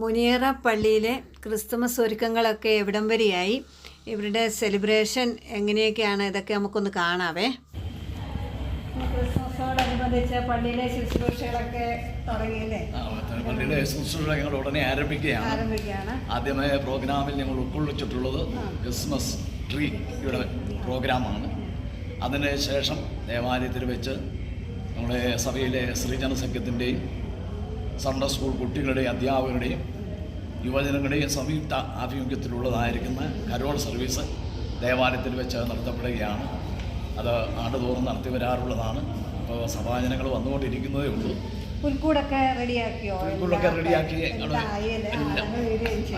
മുനിയറ പള്ളിയിലെ ക്രിസ്തുമസ് ഒരുക്കങ്ങളൊക്കെ എവിടം വരെയായി ഇവരുടെ സെലിബ്രേഷൻ എങ്ങനെയൊക്കെയാണ്? ഇതൊക്കെ നമുക്കൊന്ന് കാണാവേ. ക്രിസ്മസോടനുബന്ധിച്ച് പള്ളിയിലെ ശുശ്രൂഷകളൊക്കെ തുടങ്ങിയല്ലേ? പള്ളിയിലെ ശുശ്രൂഷ ഞങ്ങൾ ഉടനെ ആരംഭിക്കുകയാണ്. ആരംഭിക്കുകയാണ്. ആദ്യമേ പ്രോഗ്രാമിൽ ഞങ്ങൾ ഉൾക്കൊള്ളിച്ചിട്ടുള്ളത് ക്രിസ്മസ് ട്രീയുടെ പ്രോഗ്രാമാണ്. അതിന് ശേഷം ദേവാലയത്തിൽ വെച്ച് നമ്മുടെ സഭയിലെ ശ്രീജന സഖ്യത്തിന്റെയും സൺഡേ സ്കൂൾ കുട്ടികളുടെയും അധ്യാപകരുടെയും യുവജനങ്ങളുടെയും സംയുക്ത ആഭിമുഖ്യത്തിലുള്ളതായിരിക്കുന്ന കരോൾ സർവീസ് ദേവാലയത്തിൽ വെച്ച് നടത്തപ്പെടുകയാണ്. അത് ആണ്ടുതോറും നടത്തി വരാറുള്ളതാണ്. അപ്പോൾ സഭാജനങ്ങൾ വന്നുകൊണ്ടിരിക്കുന്നതേ ഉള്ളൂ. പുൽക്കൂടൊക്കെ റെഡിയാക്കിയോ? പുൽക്കൂടൊക്കെ റെഡിയാക്കി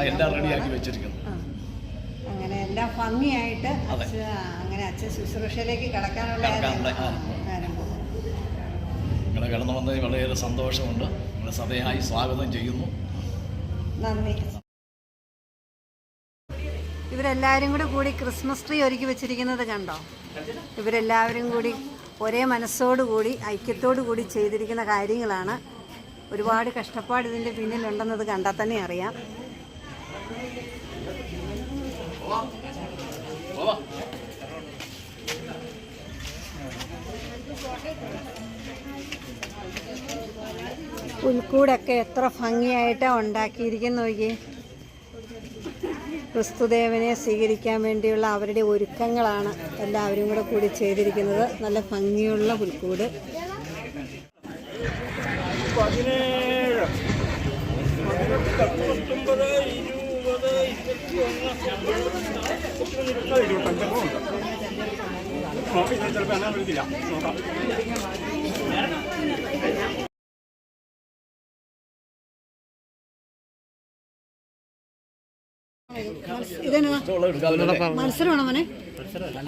എല്ലാം റെഡിയാക്കി വെച്ചിരിക്കുന്നു. അങ്ങനെ എല്ലാം ഭംഗിയായിട്ട് അങ്ങനെ അച്ഛൻ ശുശ്രൂഷയിലേക്ക് കടക്കാനുള്ള നിങ്ങൾ കടന്നു വന്നതിൽ വളരെയേറെ സന്തോഷമുണ്ട്. നിങ്ങളെ സഭയായി സ്വാഗതം ചെയ്യുന്നു. നന്ദി. ഇവരെല്ലാവരും കൂടി കൂടി ക്രിസ്മസ് ട്രീ ഒരുക്കി വെച്ചിരിക്കുന്നത് കണ്ടോ? ഇവരെല്ലാവരും കൂടി ഒരേ മനസ്സോടുകൂടി ഐക്യത്തോടു കൂടി ചെയ്തിരിക്കുന്ന കാര്യങ്ങളാണ്. ഒരുപാട് കഷ്ടപ്പാട് ഇതിന്റെ പിന്നിലുണ്ടെന്നത് കണ്ടാൽ തന്നെ അറിയാം. പുൽക്കൂടൊക്കെ എത്ര ഭംഗിയായിട്ടാണ് ഉണ്ടാക്കിയിരിക്കുന്നു നോക്കി ക്രിസ്തുദേവനെ സ്വീകരിക്കാൻ വേണ്ടിയുള്ള അവരുടെ ഒരുക്കങ്ങളാണ് എല്ലാവരും കൂടെ കൂടി ചെയ്തിരിക്കുന്നത്. നല്ല ഭംഗിയുള്ള പുൽക്കൂട് പതിനേഴ്. പത്തൊമ്പത് ചിലപ്പോൾ എന്നെ വിളിക്കില്ല നോക്കാം മത്സരമാണോ മോനെ?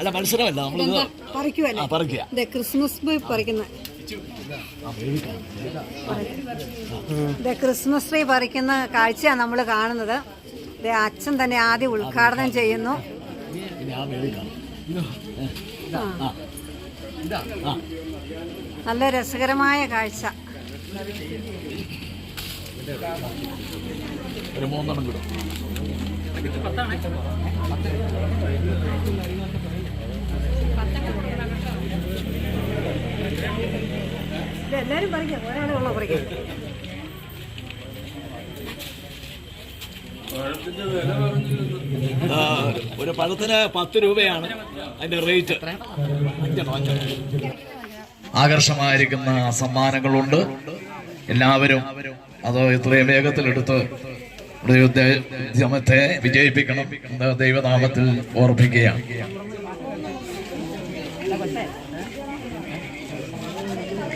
അല്ല മത്സരമല്ല നമ്മൾ പറിക്കുവല്ലേ? പറിക്കുക. ക്രിസ്മസ് പറിക്കുന്ന. ക്രിസ്മസ് ട്രീ പറിക്കുന്ന കാഴ്ചയാണ് നമ്മൾ കാണുന്നത്. അച്ഛൻ തന്നെ ആദ്യം ഉദ്ഘാടനം ചെയ്യുന്നു. നല്ല രസകരമായ കാഴ്ച. ഒരു മൂന്നെണ്ണം കിട്ടും ഇത് എല്ലാവരും പറിക്കാം. ഒരാളെ ഉള്ള പറിക്കാം. ഒരു പഴത്തിന് പത്ത് രൂപയാണ് അതിന്റെ റേറ്റ്. ആകർഷമായിരിക്കുന്ന സമ്മാനങ്ങളുണ്ട്. എല്ലാവരും അത് ഇത്രയും വേഗത്തിലെടുത്ത് ഉദ്യമത്തെ വിജയിപ്പിക്കണം എന്ന് ദൈവനാമത്തിൽ ഓർപ്പിക്കുകയാണ്.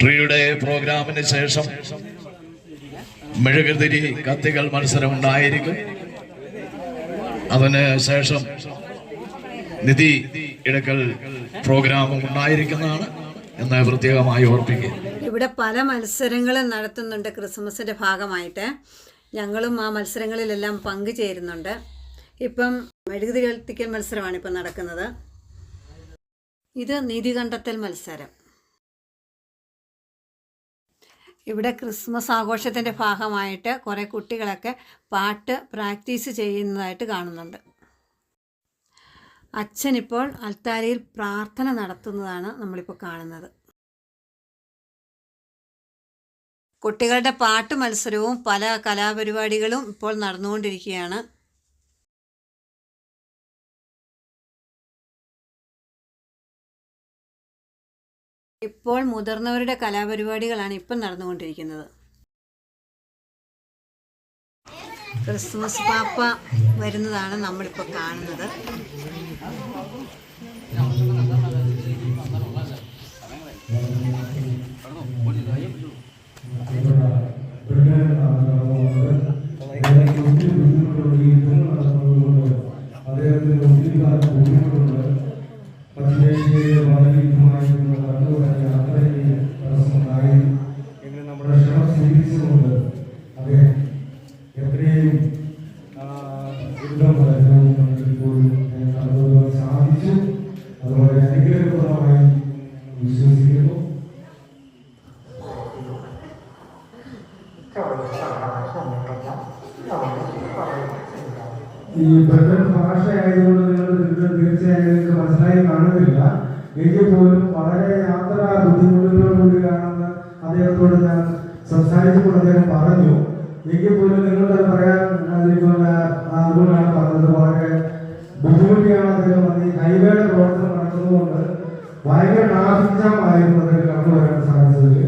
ട്രീയുടെ പ്രോഗ്രാമിന് ശേഷം മെഴുകുതിരി കത്തികൾ മത്സരം ഉണ്ടായിരിക്കും അതിന് ശേഷം നിധി ഇടക്കൽ പ്രോഗ്രാമും ഉണ്ടായിരിക്കുന്നതാണ് എന്ന് പ്രത്യേകമായി ഓർപ്പിക്കുക. ഇവിടെ പല മത്സരങ്ങളും നടത്തുന്നുണ്ട് ക്രിസ്മസിന്റെ ഭാഗമായിട്ട്. ഞങ്ങളും ആ മത്സരങ്ങളിലെല്ലാം പങ്കുചേരുന്നുണ്ട്. ഇപ്പം മെഴുകുതി കത്തിക്കൽ മത്സരമാണ് ഇപ്പം നടക്കുന്നത്. ഇത് നിധി കണ്ടെത്തൽ മത്സരം. ഇവിടെ ക്രിസ്മസ് ആഘോഷത്തിന്റെ ഭാഗമായിട്ട് കുറേ കുട്ടികളൊക്കെ പാട്ട് പ്രാക്ടീസ് ചെയ്യുന്നതായിട്ട് കാണുന്നുണ്ട്. അച്ഛനിപ്പോൾ അൽത്താരയിൽ പ്രാർത്ഥന നടത്തുന്നതാണ് നമ്മളിപ്പോൾ കാണുന്നത്. കുട്ടികളുടെ പാട്ട് മത്സരവും പല കലാപരിപാടികളും ഇപ്പോൾ നടന്നുകൊണ്ടിരിക്കുകയാണ്. ഇപ്പോൾ മുതിർന്നവരുടെ കലാപരിപാടികളാണ് ഇപ്പം നടന്നുകൊണ്ടിരിക്കുന്നത്. ക്രിസ്മസ് പാപ്പ വരുന്നതാണ് നമ്മളിപ്പോൾ കാണുന്നത്. ഈ ഭദ്രൻ ഭാഷയായതുകൊണ്ട് നിങ്ങൾ തീർച്ചയായും നിങ്ങൾക്ക് മനസ്സിലായി കാണുന്നില്ല. എങ്കിൽ പോലും വളരെ യാത്ര യാത്രാ ബുദ്ധിമുട്ടുകളോടുകൂടിയാണെന്ന് അദ്ദേഹത്തോട് ഞാൻ സംസാരിച്ചപ്പോൾ അദ്ദേഹം പറഞ്ഞു എങ്കിൽ പോലും നിങ്ങളുടെ പറയാൻ അതുകൊണ്ടാണ് പറഞ്ഞത്. വളരെ ബുദ്ധിമുട്ടിയാണ് അദ്ദേഹം പറഞ്ഞത്. ഹൈവേയുടെ പ്രവർത്തനം നടക്കുന്നതുകൊണ്ട് ഭയങ്കര ട്രാഫിക് ജാം ആയിരുന്നു അദ്ദേഹം കടന്നു വരാൻ സാധിച്ചത്.